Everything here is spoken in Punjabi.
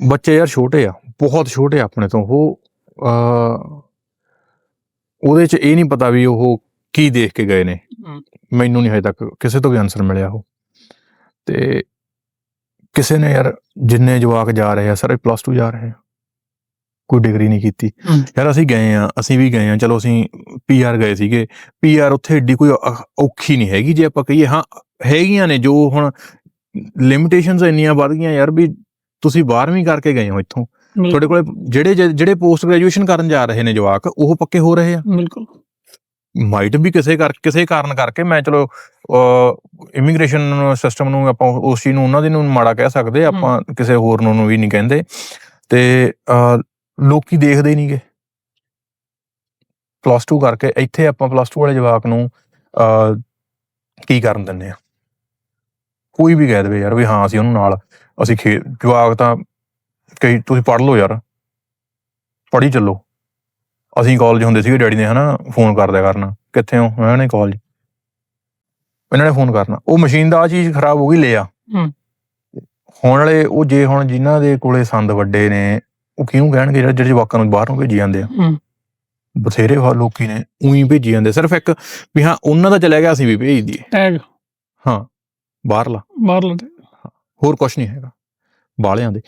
ਬੱਚੇ ਯਾਰ ਛੋਟੇ ਆ ਬਹੁਤ ਛੋਟੇ ਆਪਣੇ ਤੋਂ ਉਹ ਉਹਦੇ ਚ ਇਹ ਨਹੀਂ ਪਤਾ ਵੀ ਉਹ ਕੀ ਦੇਖ ਕੇ ਗਏ ਨੇ। ਮੈਨੂੰ ਨਹੀਂ ਹਜੇ ਤੱਕ ਕਿਸੇ ਤੋਂ ਵੀ ਆਨਸਰ ਮਿਲਿਆ ਉਹ ਤੇ ਕਿਸੇ ਨੇ ਯਾਰ ਜਿੰਨੇ ਜਵਾਕ ਜਾ ਰਹੇ ਆ ਸਾਰੇ ਪਲੱਸ 2 ਜਾ ਰਹੇ ਆ ਕੋਈ ਡਿਗਰੀ ਨਹੀਂ ਕੀਤੀ। ਯਾਰ ਅਸੀਂ ਗਏ ਆ ਅਸੀਂ ਵੀ ਗਏ ਆ ਚਲੋ ਅਸੀਂ ਪੀਆਰ ਗਏ ਸੀਗੇ ਪੀਆਰ ਉੱਥੇ ਏਡੀ ਕੋਈ ਔਖੀ ਨਹੀਂ ਹੈਗੀ ਜੇ ਆਪਾਂ ਕਹੀਏ ਹਾਂ ਹੈਗੀਆਂ ਨੇ ਜੋ ਹੁਣ ਲਿਮਿਟੇਸ਼ਨਸ ਇੰਨੀਆਂ ਵੱਧ ਗਈਆਂ ਯਾਰ ਵੀ ਤੁਸੀਂ 12ਵੀਂ ਕਰਕੇ ਗਏ ਹੋ ਇੱਥੋਂ। ਤੁਹਾਡੇ ਕੋਲੇ ਜਿਹੜੇ ਜਿਹੜੇ ਪੋਸਟ ਗ੍ਰੈਜੂਏਸ਼ਨ ਕਰਨ ਜਾ ਰਹੇ ਨੇ ਜਵਾਕ ਉਹ ਪੱਕੇ ਹੋ ਰਹੇ ਆ? ਬਿਲਕੁਲ। ਮਾਈਟ ਵੀ ਕਿਸੇ ਕਰ ਕਿਸੇ ਕਾਰਨ ਕਰਕੇ ਮੈਂ ਚਲੋ ਇਮੀਗ੍ਰੇਸ਼ਨ ਸਿਸਟਮ ਨੂੰ ਆਪਾਂ ਉਸ ਚੀਜ਼ ਨੂੰ ਉਹਨਾਂ ਦੇ ਨੂੰ ਮਾੜਾ ਕਹਿ ਸਕਦੇ ਆਪਾਂ ਕਿਸੇ ਹੋਰ ਨੂੰ ਵੀ ਨਹੀਂ ਕਹਿੰਦੇ। ਤੇ ਲੋਕੀ ਦੇਖਦੇ ਨਹੀਂਗੇ ਪਲੱਸ 2 ਕਰਕੇ ਇੱਥੇ ਆਪਾਂ ਪਲੱਸ 2 ਵਾਲੇ ਜਵਾਕ ਨੂੰ ਕੀ ਕਰਨ ਦਿੰਦੇ ਆ? ਕੋਈ ਵੀ ਕਹਿ ਦੇਵੇ ਯਾਰ ਵੀ ਹਾਂ ਅਸੀਂ ਉਹਨੂੰ ਨਾਲ ਅਸੀਂ ਖੇ ਜਵਾਕ ਤਾਂ ਕਈ ਤੁਸੀਂ ਪੜ੍ਹ ਲਓ ਯਾਰ। ਪੜ੍ਹੀ ਚੱਲੋ। ਅਸੀਂ ਕਾਲਜ ਹੁੰਦੇ ਸੀਗੇ ਡੈਡੀ ਨੇ ਹਨਾ ਫੋਨ ਕਰਦਿਆ ਕਰਨਾ। ਕਿੱਥੇ ਹੋ? ਮੈਂ ਨੇ ਕਾਲਜ ਇਹਨਾਂ ਨੇ ਫੋਨ ਕਰਨਾ। ਉਹ ਮਸ਼ੀਨ ਦਾ ਆ ਚੀਜ਼ ਖਰਾਬ ਹੋ ਗਈ ਲੈ ਆ। ਹੂੰ। ਹੁਣ ਵਾਲੇ ਉਹ ਜੇ ਹੁਣ ਜਿਨ੍ਹਾਂ ਦੇ ਕੋਲੇ ਸੰਦ ਵੱਡੇ ਨੇ ਉਹ ਕਿਉਂ ਕਹਿਣਗੇ ਜਿਹੜੇ ਜਿਹੜੇ ਜਵਾਕਾਂ ਨੂੰ ਬਾਹਰ ਨੂੰ ਭੇਜੀ ਜਾਂਦੇ ਆ? ਹੂੰ। ਬਥੇਰੇ ਲੋਕੀ ਨੇ ਉਹੀ ਭੇਜੀ ਜਾਂਦੇ। ਸਿਰਫ ਇੱਕ ਵੀ ਹਾਂ ਉਹਨਾਂ ਦਾ ਚਲਿਆ ਗਿਆ ਅਸੀਂ ਵੀ ਭੇਜ ਦਈਏ। ਹਾਂ। ਬਾਹਰਲਾ। ਬਾਹਰਲਾ। ਹੋਰ ਕੁਝ ਨਹੀਂ ਹੈਗਾ। ਬਾਲਿਆਂ ਦੇ।